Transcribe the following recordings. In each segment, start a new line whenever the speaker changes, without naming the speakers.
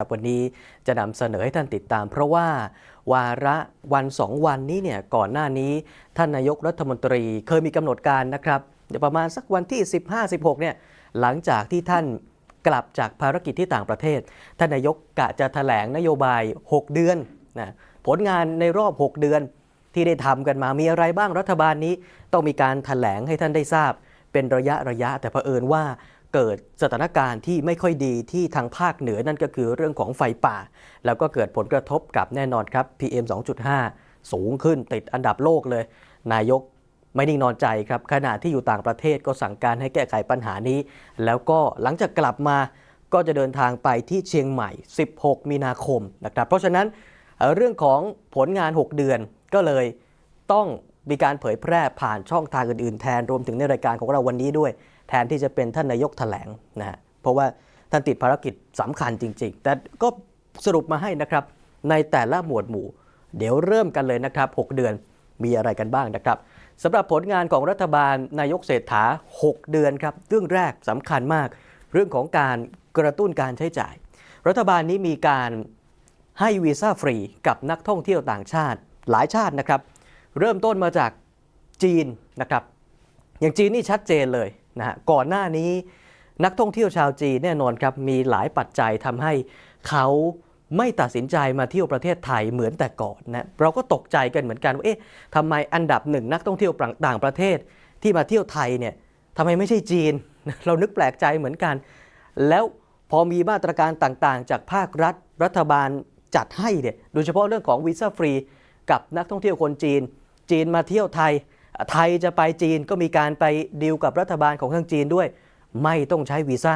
ครับวันนี้จะนำเสนอให้ท่านติดตาม เพราะว่าวาระวันสองวันนี้เนี่ยก่อนหน้านี้ท่านนายกรัฐมนตรีเคยมีกำหนดการนะครับเดี๋ยวประมาณสักวันที่ 15-16เนี่ยหลังจากที่ท่านกลับจากภารกิจที่ต่างประเทศ ท่านนายกกะจะแถลงนโยบาย 6 เดือนนะผลงานในรอบ 6 เดือนที่ได้ทำกันมามีอะไรบ้างรัฐบาลนี้ ต้องมีการแถลงให้ท่านได้ทราบ เป็นระยะระยะแต่เผอิญว่า เกิดสถานการณ์ที่ไม่ค่อยดีที่ทางภาคเหนือนั่นก็คือเรื่องของไฟป่า แล้วก็เกิดผลกระทบกับแน่นอนครับ PM 2.5 สูงขึ้นติดอันดับโลกเลย นายกไม่นิ่งนอนใจครับขณะที่อยู่ต่างประเทศก็สั่งการให้แก้ไขปัญหานี้ แล้วก็หลังจากกลับมาก็จะเดินทางไปที่เชียงใหม่ 16 มีนาคมนะครับเพราะฉะนั้นเรื่องของผลงาน 6 เดือนก็เลยต้องมีการเผยแพร่ผ่านช่องทางอื่นๆ แทนรวมถึงในรายการของเราวันนี้ด้วย แทนที่จะเป็นท่านนายกแถลงนะฮะเพราะว่าท่านติดภารกิจสำคัญจริง ๆ แต่ก็สรุปมาให้นะครับในแต่ละหมวดหมู่ เดี๋ยวเริ่มกันเลยนะครับ 6 เดือนมีอะไรกันบ้างนะครับสำหรับผลงานของรัฐบาลนายกเศรษฐา 6 เดือนครับเรื่องแรกสำคัญมาก เรื่องของการกระตุ้นการใช้จ่าย รัฐบาลนี้มีการให้วีซ่าฟรีกับนักท่องเที่ยวต่างชาติหลายชาตินะครับ เริ่มต้นมาจากจีนนะครับ อย่างจีนนี่ชัดเจนเลย นะฮะก่อนหน้านี้นักท่องเที่ยวชาวจีนแน่นอนครับมีหลายปัจจัยทำให้เขาไม่ตัดสินใจมาเที่ยวประเทศไทยเหมือนแต่ก่อนนะเราก็ตกใจกันเหมือนกันว่าเอ๊ะทำไมอันดับหนึ่งนักท่องเที่ยวต่างประเทศที่มาเที่ยวไทยเนี่ยทำไมไม่ใช่จีน เรานึกแปลกใจเหมือนกัน แล้วพอมีมาตรการต่างๆ จากภาครัฐรัฐบาลจัดให้เนี่ยโดยเฉพาะเรื่องของวีซ่าฟรี กับนักท่องเที่ยวคนจีน จีนมาเที่ยวไทย ไทยจะไปจีนก็มีการไปดีลกับรัฐบาลของทางจีนด้วย ไม่ต้องใช้วีซ่า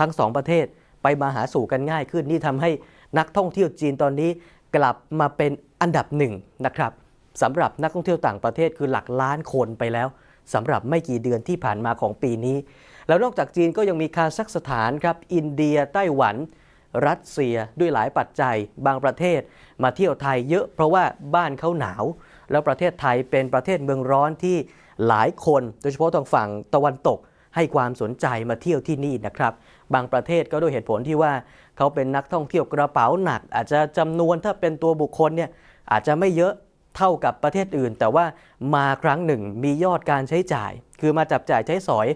ทั้งสองประเทศไปมาหาสู่กันง่ายขึ้นนี่ทำให้นักท่องเที่ยวจีนตอนนี้กลับมาเป็นอันดับหนึ่งนะครับสำหรับนักท่องเที่ยวต่างประเทศคือหลักล้านคนไปแล้วสำหรับไม่กี่เดือนที่ผ่านมาของปีนี้ แล้วนอกจากจีนก็ยังมีคาซัคสถานครับ อินเดียไต้หวัน รัสเซียด้วยหลายปัจจัย บางประเทศมาเที่ยวไทยเยอะเพราะว่าบ้านเขาหนาว แล้วประเทศไทยเป็นประเทศเมืองร้อนที่หลายคน โดยเฉพาะทางฝั่งตะวันตกให้ความสนใจมาเที่ยวที่นี่นะครับ บางประเทศก็ด้วยเหตุผลที่ว่าเขาเป็นนักท่องเที่ยวกระเป๋าหนัก อาจจะจำนวนถ้าเป็นตัวบุคคลเนี่ยอาจจะไม่เยอะเท่ากับประเทศอื่น แต่ว่ามาครั้งหนึ่งมียอดการใช้จ่าย คือมาจับจ่ายใช้สอย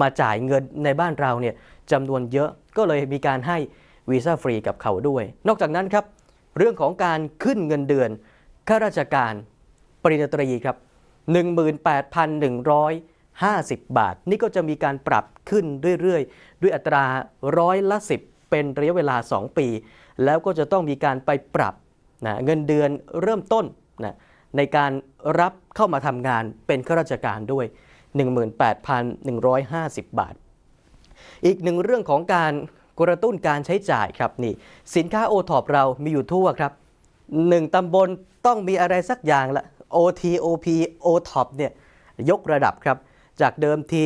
มาจ่ายเงินในบ้านเราเนี่ยจำนวนเยอะก็เลยมีการให้วีซ่าฟรีกับเขาด้วย นอกจากนั้นครับ เรื่องของการขึ้นเงินเดือนข้าราชการ ปริญญาตรีครับ 18,150 บาท นี่ก็จะมีการปรับขึ้นเรื่อยๆ ด้วยอัตราร้อยละ 10 เป็นระยะเวลา 2 ปี แล้วก็จะต้องมีการไปปรับนะเงินเดือนเริ่มต้นนะในการรับเข้ามาทำงานเป็นข้าราชการด้วย 18,150 บาท อีกหนึ่งเรื่องของการกระตุ้นการใช้จ่ายครับนี่สินค้าโอทอปเรามีอยู่ทั่วครับหนึ่งตำบลต้องมีอะไรสักอย่างละ OT OP O top เนี่ยยกระดับครับ จากเดิมที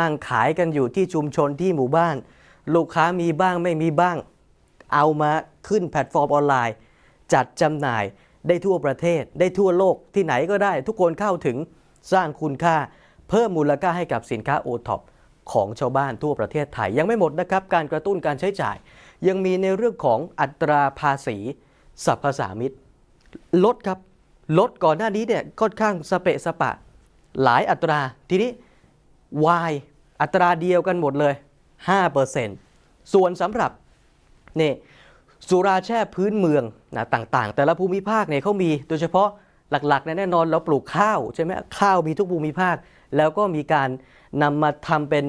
นั่งขายกันอยู่ที่ชุมชนที่หมู่บ้าน ลูกค้ามีบ้างไม่มีบ้าง เอามาขึ้นแพลตฟอร์มออนไลน์ จัดจำหน่ายได้ทั่วประเทศ ได้ทั่วโลกที่ไหนก็ได้ ทุกคนเข้าถึงสร้างคุณค่า เพิ่มมูลค่าให้กับสินค้าโอท็อปของชาวบ้านทั่วประเทศไทย ยังไม่หมดนะครับ การกระตุ้นการใช้จ่าย ยังมีในเรื่องของอัตราภาษีสรรพสามิตลดครับ ลดก่อนหน้านี้เนี่ยค่อนข้างสเปะสปะ หลายอัตรา ทีนี้ Y อัตราเดียวกันหมดเลย 5%ส่วนสำหรับนี่สุราแช่พื้นเมืองนะต่างๆ แต่ละภูมิภาคเนี่ยเขามีโดยเฉพาะหลักๆแน่นอนเราปลูกข้าวใช่ไหมข้าวมีทุกภูมิภาค แล้วก็มีการนำมาทำเป็น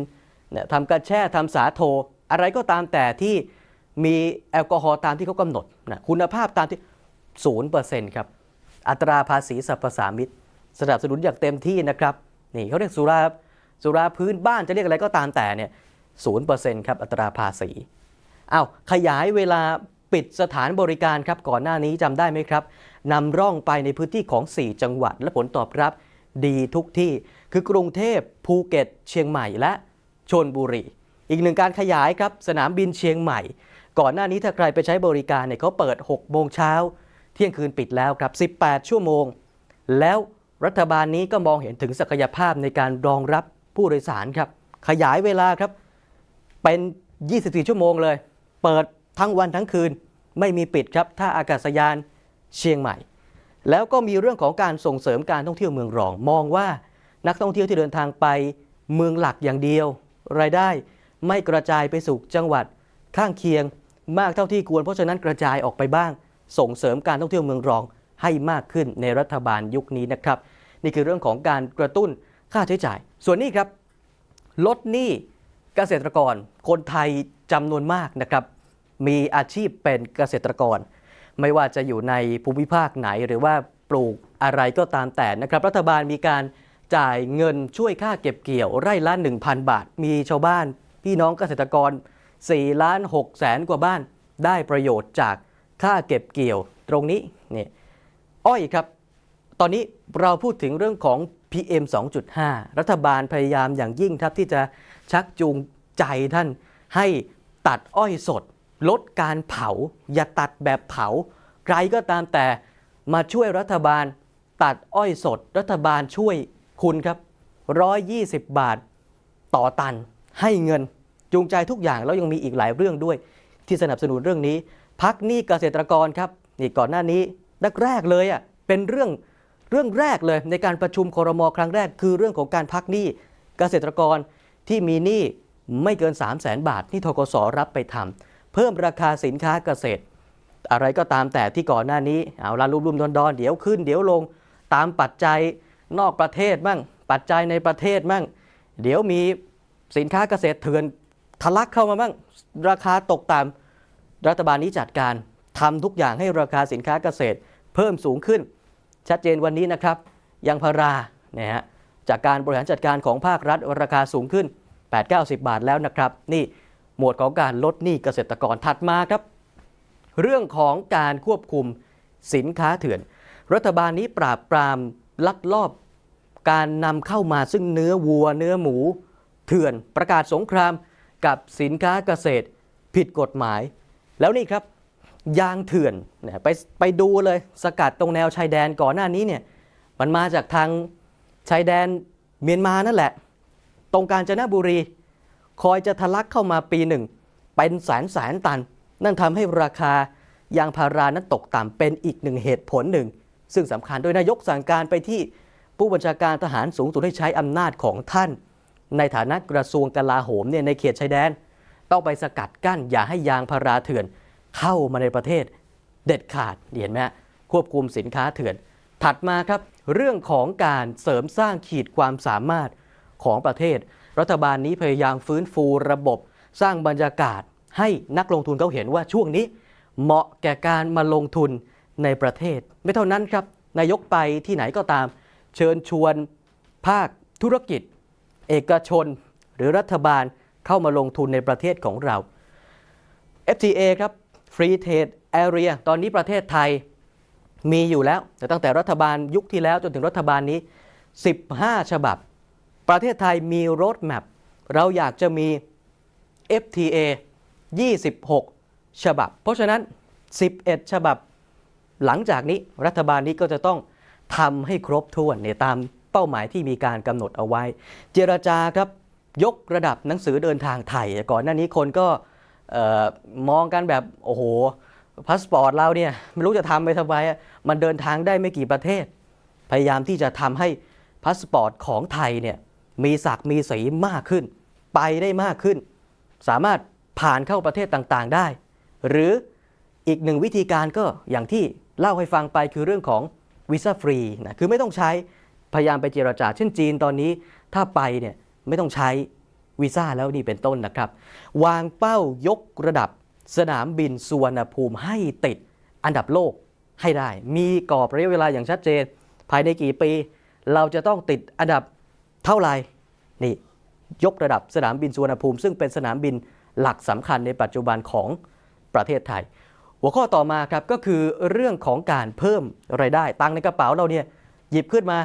ทำกระแช่ทำสาโท อะไรก็ตามแต่ที่มีแอลกอฮอล์ตามที่เขากำหนดนะคุณภาพตามที่0%ครับ อัตราภาษีสรรพสามิตสนับสนุนอย่างเต็มที่นะครับนี่เขาเรียกสุราสุราพื้นบ้านจะเรียกอะไรก็ตามแต่เนี่ยศูนย์เปอร์เซ็นต์ครับอัตราภาษีอ้าวขยายเวลาปิดสถานบริการครับก่อนหน้านี้จำได้ไหมครับนำร่องไปในพื้นที่ของ 4 จังหวัดและผลตอบรับดีทุกที่ คือกรุงเทพภูเก็ต เชียงใหม่และชนบุรี อีกหนึ่งการขยายครับสนามบินเชียงใหม่ ก่อนหน้านี้ถ้าใครไปใช้บริการเนี่ยเขาเปิด 6 โมงเช้า ที่ยงคืนปิดแล้วครับ 18 ชั่วโมง แล้วรัฐบาลนี้ก็มองเห็นถึงศักยภาพในการรองรับผู้โดยสารครับ ขยายเวลาครับ เป็น 24 ชั่วโมงเลย เปิดทั้งวันทั้งคืน ไม่มีปิดครับท่าอากาศยานเชียงใหม่ แล้วก็มีเรื่องของการส่งเสริมการท่องเที่ยวเมืองรอง มองว่านักท่องเที่ยวที่เดินทางไปเมืองหลักอย่างเดียว รายได้ไม่กระจายไปสู่จังหวัดข้างเคียง มากเท่าที่ควรเพราะฉะนั้นกระจายออกไปบ้าง ส่งเสริมการท่องเที่ยวเมืองรองให้มากขึ้นในรัฐบาลยุคนี้นะครับ นี่คือเรื่องของการกระตุ้นค่าใช้จ่าย ส่วนนี้ครับ ลดหนี้เกษตรกร คนไทยจำนวนมากนะครับ มีอาชีพเป็นเกษตรกร ไม่ว่าจะอยู่ในภูมิภาคไหนหรือว่าปลูกอะไรก็ตามแต่นะครับ รัฐบาลมีการจ่ายเงินช่วยค่าเก็บเกี่ยวไร่ละ 1,000 บาท มีชาวบ้าน พี่น้องเกษตรกร4ล้าน6แสนกว่าบ้านได้ประโยชน์จาก ค่าเก็บเกี่ยวตรงนี้นี่อ้อยครับ ตอนนี้เราพูดถึงเรื่องของ PM 2.5 รัฐบาลพยายามอย่างยิ่งครับที่จะชักจูงใจท่านให้ตัดอ้อยสด ลดการเผา อย่าตัดแบบเผา ใครก็ตามแต่มาช่วยรัฐบาลตัดอ้อยสด รัฐบาลช่วยคุณครับ 120 บาทต่อตันให้เงินจูงใจทุกอย่างแล้วยังมีอีกหลายเรื่องด้วยที่สนับสนุนเรื่องนี้ พักหนี้เกษตรกรครับนี่ก่อนหน้านี้แรกๆเลยอะเป็นเรื่องเรื่องแรกเลยในการประชุมครมครั้งแรก คือเรื่องของการพักหนี้เกษตรกรที่มีหนี้ไม่เกิน 3 0 0แสนบาทที่ทกสรับไปทำเพิ่มราคาสินค้าเกษตร อะไรก็ตามแต่ที่ก่อนหน้านี้เอาละรุ่มๆดอนๆเดี๋ยวขึ้น เดี๋ยวลงตามปัจจัยนอกประเทศมั่งปัจจัยในประเทศมั่ง เดี๋ยวมีสินค้าเกษตรเถื่อนทะลักเข้ามามั่งราคาตกต่ำ รัฐบาลนี้จัดการทำทุกอย่างให้ราคาสินค้าเกษตร เพิ่มสูงขึ้น ชัดเจนวันนี้นะครับยางพารานี่ยฮะจากการบริหารจัดการของภาครัฐราคาสูงขึ้น 8-90 บาทแล้วนะครับ นี่หมวดของการลดหนี้เกษตรกรถัดมาครับ เรื่องของการควบคุมสินค้าเถื่อน รัฐบาลนี้ปราบปรามลักลอบการนำเข้ามาซึ่งเนื้อวัวเนื้อหมู เถื่อนประกาศสงครามกับสินค้าเกษตร ผิดกฎหมาย แล้วนี่ครับยางเถื่อนไปไปดูเลยสกัดตรงแนวชายแดนก่อนหน้านี้เนี่ยมันมาจากทางชายแดนเมียนมานั่นแหละ ตรงกาญจนบุรี คอยจะทะลักเข้ามาปีหนึ่ง เป็นแสนแสนตัน นั่นทำให้ราคายางพารานั้นตกต่ำเป็นอีกหนึ่งเหตุผลหนึ่ง ซึ่งสำคัญโดยนายกสั่งการไปที่ผู้บัญชาการทหารสูงสุดให้ใช้อำนาจของท่าน ในฐานะกระทรวงกลาโหมเนี่ยในเขตชายแดน ต้องไปสกัดกั้น อย่าให้ยางพาราเถื่อนเข้ามาในประเทศเด็ดขาดเห็นไหมควบคุมสินค้าเถื่อน ถัดมาครับเรื่องของการเสริมสร้างขีดความสามารถของประเทศ รัฐบาลนี้พยายามฟื้นฟูระบบ สร้างบรรยากาศ ให้นักลงทุนเขาเห็นว่าช่วงนี้ เหมาะแก่การมาลงทุนในประเทศ ไม่เท่านั้นครับนายกไปที่ไหนก็ตาม เชิญชวนภาคธุรกิจ เอกชน หรือรัฐบาล เข้ามาลงทุนในประเทศของเรา FTA ครับ Free Trade Area ตอนนี้ประเทศไทยมีอยู่แล้ว แต่ตั้งแต่รัฐบาลยุคที่แล้วจนถึงรัฐบาลนี้ 15 ฉบับ ประเทศไทยมี road map เราอยากจะมี FTA 26 ฉบับ เพราะฉะนั้น 11 ฉบับ หลังจากนี้รัฐบาลนี้ก็จะต้องทำให้ครบถ้วนเนี่ยตามเป้าหมายที่มีการกำหนดเอาไว้ เจรจาครับ ยกระดับหนังสือเดินทางไทย ก่อนหน้านี้คนก็มองกันแบบโอ้โหพาสปอร์ตเราเนี่ยไม่รู้จะทำไปทำไมมันเดินทางได้ไม่กี่ประเทศ พยายามที่จะทำให้พาสปอร์ตของไทยเนี่ยมีศักดิ์มีสีมากขึ้น ไปได้มากขึ้น สามารถผ่านเข้าประเทศต่างๆได้ หรืออีกหนึ่งวิธีการก็อย่างที่เล่าให้ฟังไปคือเรื่องของวีซ่าฟรีนะคือไม่ต้องใช้พยายามไปเจรจาเช่นจีนตอนนี้ถ้าไปเนี่ย ไม่ต้องใช้วีซ่าแล้วนี่เป็นต้นนะครับ วางเป้ายกระดับสนามบินสุวรรณภูมิให้ติดอันดับโลกให้ได้ มีกรอบระยะเวลาอย่างชัดเจน ภายในกี่ปี เราจะต้องติดอันดับเท่าไหร่นี่ยกระดับสนามบินสุวรรณภูมิ ซึ่งเป็นสนามบินหลักสำคัญในปัจจุบันของประเทศไทย หัวข้อต่อมาครับก็คือเรื่องของการเพิ่มไรายได้ ตังในกระเป๋าเราเนี่ยหยิบขึ้นมา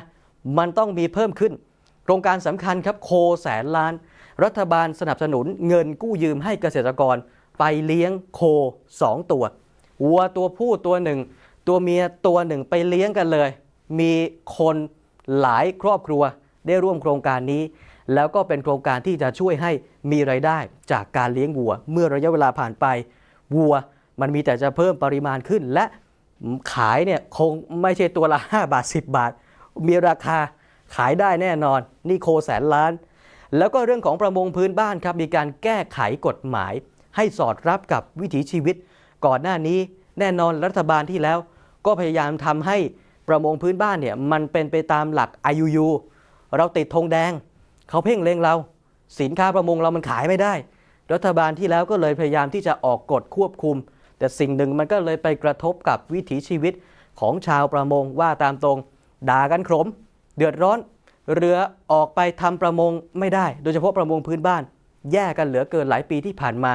มันต้องมีเพิ่มขึ้น โครงการสำคัญครับโคแสนล้าน รัฐบาลสนับสนุนเงินกู้ยืมให้เกษตรกร ไปเลี้ยงโค 2 ตัววัวตัวผู้ตัวหนึ่ง ตัวเมียตัวหนึ่งไปเลี้ยงกันเลย มีคนหลายครอบครัวได้ร่วมโครงการนี้ แล้วก็เป็นโครงการที่จะช่วยให้มีไรายได้จากการเลี้ยงวัว เมื่อระยะเวลาผ่านไปวัว มันมีแต่จะเพิ่มปริมาณขึ้นและขายเนี่ยคงไม่ใช่ตัวละ 5 บาท 10 บาท มีราคา ขายได้แน่นอน นี่โคแสนล้าน แล้วก็เรื่องของประมงพื้นบ้านครับมีการแก้ไขกฎหมาย ให้สอดรับกับวิถีชีวิต ก่อนหน้านี้แน่นอนรัฐบาลที่แล้ว ก็พยายามทำให้ประมงพื้นบ้านเนี่ยมันเป็นไปตามหลัก IUU เราติดธงแดง เขาเพ่งเล็งเรา สินค้าประมงเรามันขายไม่ได้ รัฐบาลที่แล้วก็เลยพยายามที่จะออกกฎควบคุม แต่สิ่งหนึ่งมันก็เลยไปกระทบกับวิถีชีวิตของชาวประมงว่าตามตรง ด่ากันขม เดือดร้อน เรือออกไปทำประมงไม่ได้ โดยเฉพาะประมงพื้นบ้าน แย่กันเหลือเกินหลายปีที่ผ่านมา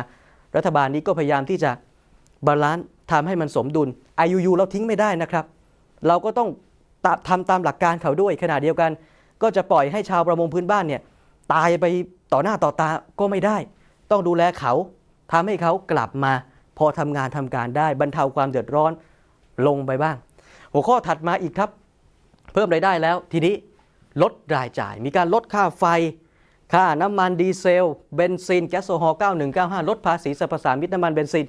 รัฐบาลนี้ก็พยายามที่จะบาลานซ์ทำให้มันสมดุล IUU เราทิ้งไม่ได้นะครับ เราก็ต้องตาทำตามหลักการเขาด้วยขณะเดียวกัน ก็จะปล่อยให้ชาวประมงพื้นบ้านเนี่ยตายไปต่อหน้าต่อตาก็ไม่ได้ ต้องดูแลเขาทำให้เขากลับมา พอทำงานทำการได้บรรเทาความเดือดร้อนลงไปบ้าง หัวข้อถัดมาอีกครับ เพิ่มรายได้แล้ว ทีนี้ลดรายจ่าย มีการลดค่าไฟ ค่าน้ำมันดีเซล เบนซิน แก๊สโซฮอล์9195 ลดภาษีสรรพสามิตน้ำมันเบนซิน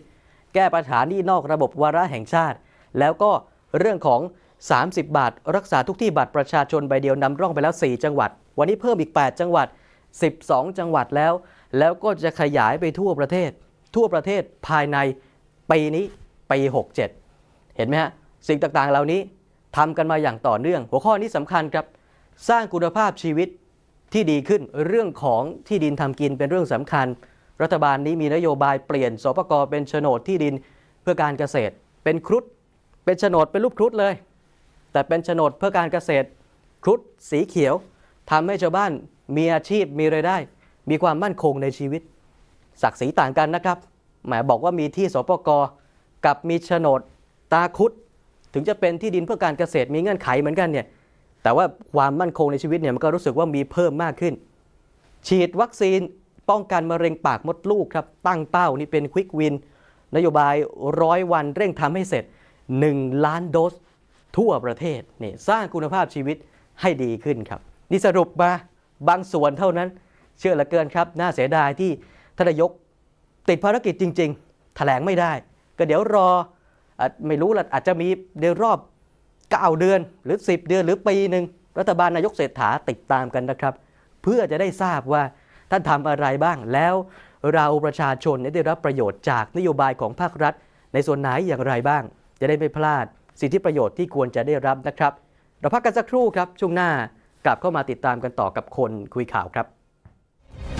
แก้ปัญหาหนี้นอกระบบวาระแห่งชาติ แล้วก็เรื่องของ 30 บาท รักษาทุกที่บัตรประชาชนใบเดียวนำร่องไปแล้ว 4 จังหวัด วันนี้เพิ่มอีก 8 จังหวัด 12 จังหวัดแล้ว แล้วก็จะขยายไปทั่วประเทศ ทั่วประเทศภายในปีนี้ปี 67 เห็นไหมฮะสิ่งต่างๆเหล่านี้ ทำกันมาอย่างต่อเนื่อง หัวข้อนี้สำคัญครับ สร้างคุณภาพชีวิตที่ดีขึ้นเรื่องของที่ดินทำกินเป็นเรื่องสำคัญ รัฐบาลนี้มีนโยบายเปลี่ยนสปกเป็นโฉนดที่ดินเพื่อการเกษตร เป็นครุฑเป็นโฉนดเป็นรูปครุฑเลย แต่เป็นโฉนดเพื่อการเกษตร ครุฑสีเขียวทำให้ชาวบ้านมีอาชีพมีรายได้ มีความมั่นคงในชีวิต ศักดิ์ศรีต่างกันนะครับหมายบอกว่ามีที่สปกกับมีโฉนดตาคุด ถึงจะเป็นที่ดินเพื่อการเกษตรมีเงื่อนไขเหมือนกันเนี่ยแต่ว่าความมั่นคงในชีวิตเนี่ยมันก็รู้สึกว่ามีเพิ่มมากขึ้น ฉีดวัคซีนป้องกันมะเร็งปากมดลูกครับตั้งเป้านี่เป็นควิกวินนโยบายร้อยวันเร่งทำให้เสร็จ 1 ล้านโดสทั่วประเทศนี่สร้างคุณภาพชีวิตให้ดีขึ้นครับนี่สรุปมาบางส่วนเท่านั้น เชื่อเหลือเกินครับ น่าเสียดายที่ทนายกติดภารกิจจริง ๆ แถลงไม่ได้ ก็เดี๋ยวรอ ไม่รู้ละอาจจะมีเดือนรอบ 9 เดือนหรือ 10 เดือนหรือปีหนึ่งรัฐบาลนายกเศรษฐาติดตามกันนะครับ เพื่อจะได้ทราบว่าท่านทำอะไรบ้างแล้วเราประชาชนได้รับประโยชน์จากนโยบายของภาครัฐ ในส่วนไหนอย่างไรบ้าง จะได้ไม่พลาด สิทธิประโยชน์ที่ควรจะได้รับนะครับ เราพักกันสักครู่ครับช่วงหน้ากลับเข้ามาติดตามกันต่อกับคนคุยข่าวครับ